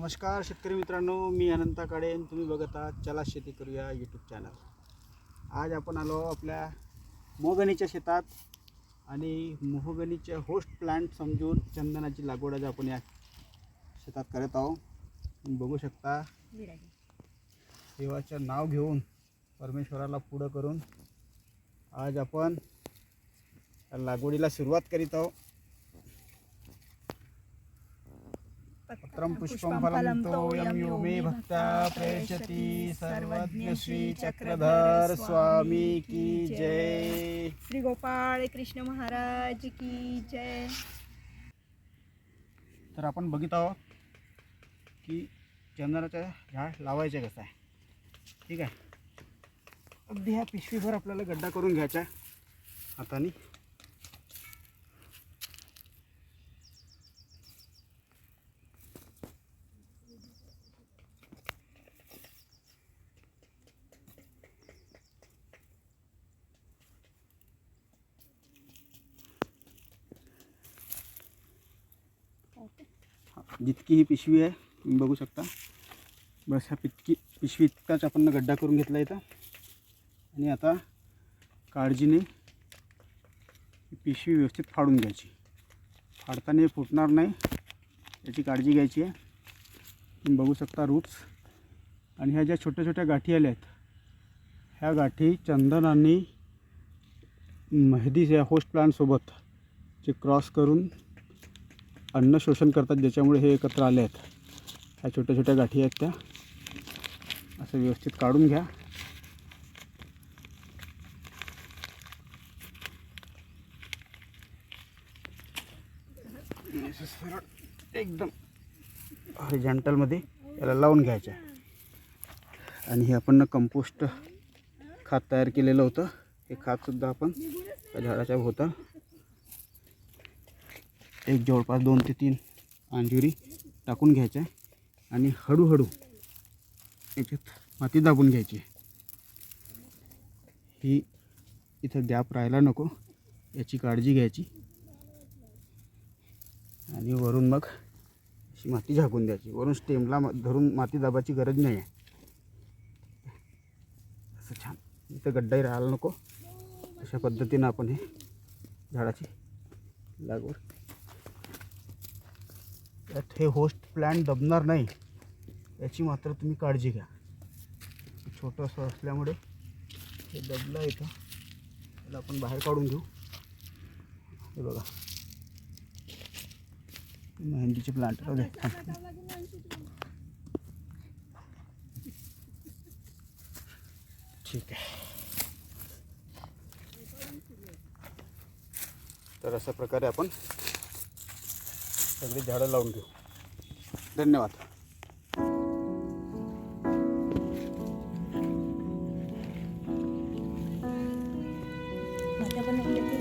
नमस्कार शेतकरी मित्रांनो मी अनंता काडे तुम्ही बघत आहात चला शेती करूया यूट्यूब चॅनल आज आपण आलो आपल्या मोहगणीच्या शेतात आणि मोहगणीचे होस्ट प्लांट समजून चंदनाची लागवड आज आपण या शेतात करत आहोत. तुम्ही बघू शकता. देवाचं नाव घेऊन परमेश्वराला पुढं करून आज आपण या लागवडीला सुरुवात करीत आहोत. पत्रं पुष्पं फलं तोयं यो मे भक्ता प्रयशति सर्वज्ञ श्री चक्रधर स्वामी की जय। श्री गोपाळ कृष्ण महाराज की जय। तर आपण बघित आहोत की चंदनाचं झाड लावायचं कसं आहे. ठीक आहे? अगदी ह्या पिशवीभर आपल्याला गड्डा करून घ्यायचा हाताने हा, जितकी ही पिशवी आहे तुम्ही बघू शकता. बस ह्या पितकी पिशवी इतकाच आपण गड्डा करून घेतला इथं. आणि आता काळजीने पिशवी व्यवस्थित फाडून घ्यायची. फाडताना हे फुटणार नाही. याची काळजी घ्यायची आहे. तुम्ही बघू शकता रूट्स आणि ह्या ज्या छोट्या छोट्या गाठी आल्या आहेत ह्या गाठी चंदन आणि मेहदी या होस्ट प्लांटसोबत जे क्रॉस करून अन्न शोषण करतात ज्याच्यामुळे हे एकत्र आले आहेत. ह्या छोट्या छोट्या गाठी आहेत त्या. असं व्यवस्थित काढून घ्या. एकदम हॉरिझॉन्टलमध्ये याला लावून घ्यायचं आणि हे आपण कंपोस्ट खत तयार केलेलं होतं. हे खातसुद्धा आपण त्या झाडाच्या भोवता एक जवळपास दोन ते तीन अंजुरी टाकून घ्यायच्या आणि हळूहळू याच्यात माती दाबून घ्यायची. ही इथं गॅप राहायला नको याची काळजी घ्यायची. आणि वरून मग अशी माती झाकून द्यायची. वरून स्टेमला धरून माती दाबायची गरज नाही आहे असं छान. इथं गड्डाही राहायला नको. अशा पद्धतीनं आपण हे झाडाची लागवड त्यात हे होस्ट प्लॅन दबणार नाही. याची मात्र तुम्ही काळजी घ्या. छोटंसं असल्यामुळे हे दबलं इथं. त्याला आपण बाहेर काढून घेऊ. हे बघा. मेहंदीचे प्लांट राहू. ठीक आहे. तर अशा प्रकारे आपण सगळी झाडं लावून घेऊ धन्यवाद. पण